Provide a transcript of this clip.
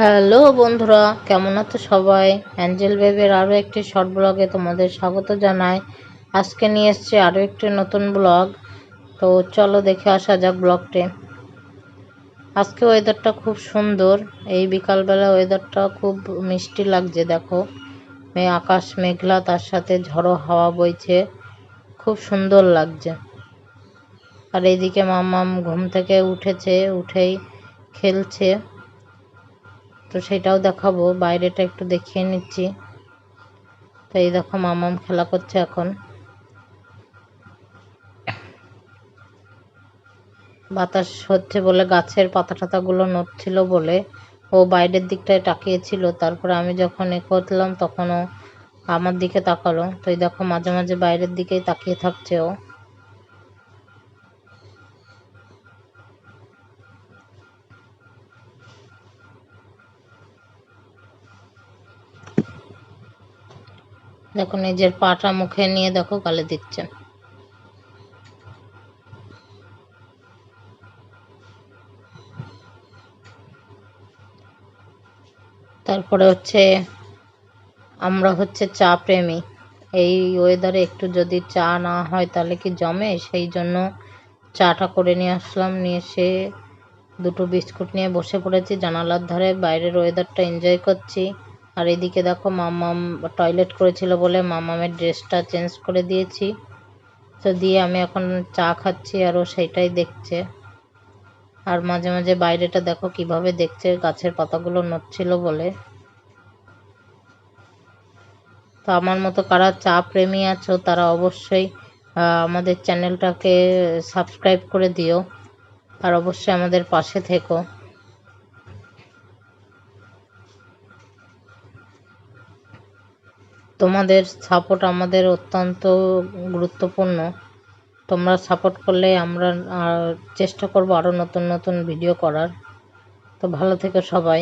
Hello বন্ধুরা, কেমন আছো সবাই? অ্যাঞ্জেল বেবের আরও একটি শর্ট ব্লগে তোমাদের স্বাগত জানাই। আজকে নিয়ে এসছে আরও একটি নতুন ব্লগ। তো চলো দেখে আসা যাক ব্লগটি। আজকে ওয়েদারটা খুব সুন্দর। এই বিকালবেলা ওয়েদারটা খুব মিষ্টি লাগছে, দেখো। মে, আকাশ মেঘলা, তার সাথে ঝড়ো হাওয়া বইছে। খুব সুন্দর লাগছে। আর এইদিকে মাম্মাম ঘুম থেকে উঠেছে, উঠেই খেলছে। তো সেটাও দেখাবো, বাইরেটা একটু দেখিয়ে নিচ্ছি। তো এই দেখো মামাম খেলা করছে এখন। বাতাস হচ্ছে বলে গাছের পাতা টাতাগুলো নড়ছিল বলে ও বাইরের দিকটায় তাকিয়েছিল। তারপরে আমি যখন এ করলাম তখনও আমার দিকে তাকালো। তো এই দেখো মাঝে মাঝে বাইরের দিকেই তাকিয়ে থাকছে ও। দেখো নিজের পাটা মুখে নিয়ে দেখো, গালে দিচ্ছেন। তারপরে হচ্ছে, আমরা হচ্ছে চা প্রেমী। এই ওয়েদারে একটু যদি চা না হয় তাহলে কি জমে? সেই জন্য চাটা করে নিয়ে আসলাম, নিয়ে এসে দুটো বিস্কুট নিয়ে বসে পড়েছি। জানালার ধারে বাইরের ওয়েদারটা এনজয় করছি। আর এদিকে দেখো মামাম টয়লেট করেছিল বলে মামামের ড্রেসটা চেঞ্জ করে দিয়েছি। তো দিয়ে আমি এখন চা খাচ্ছি আর ও সেইটাই দেখছে। আর মাঝে মাঝে বাইরেটা দেখো কীভাবে দেখছে, গাছের পাতাগুলো নড়ছিল বলে। তো আমার মতো কারা চা প্রেমী আছো, তারা অবশ্যই আমাদের চ্যানেলটাকে সাবস্ক্রাইব করে দিও। আর অবশ্যই আমাদের পাশে থেকো। তোমাদের সাপোর্ট আমাদের অত্যন্ত গুরুত্বপূর্ণ। তোমরা সাপোর্ট করলে আমরা চেষ্টা করব আরও নতুন নতুন ভিডিও করার। তো ভালো থেকো সবাই।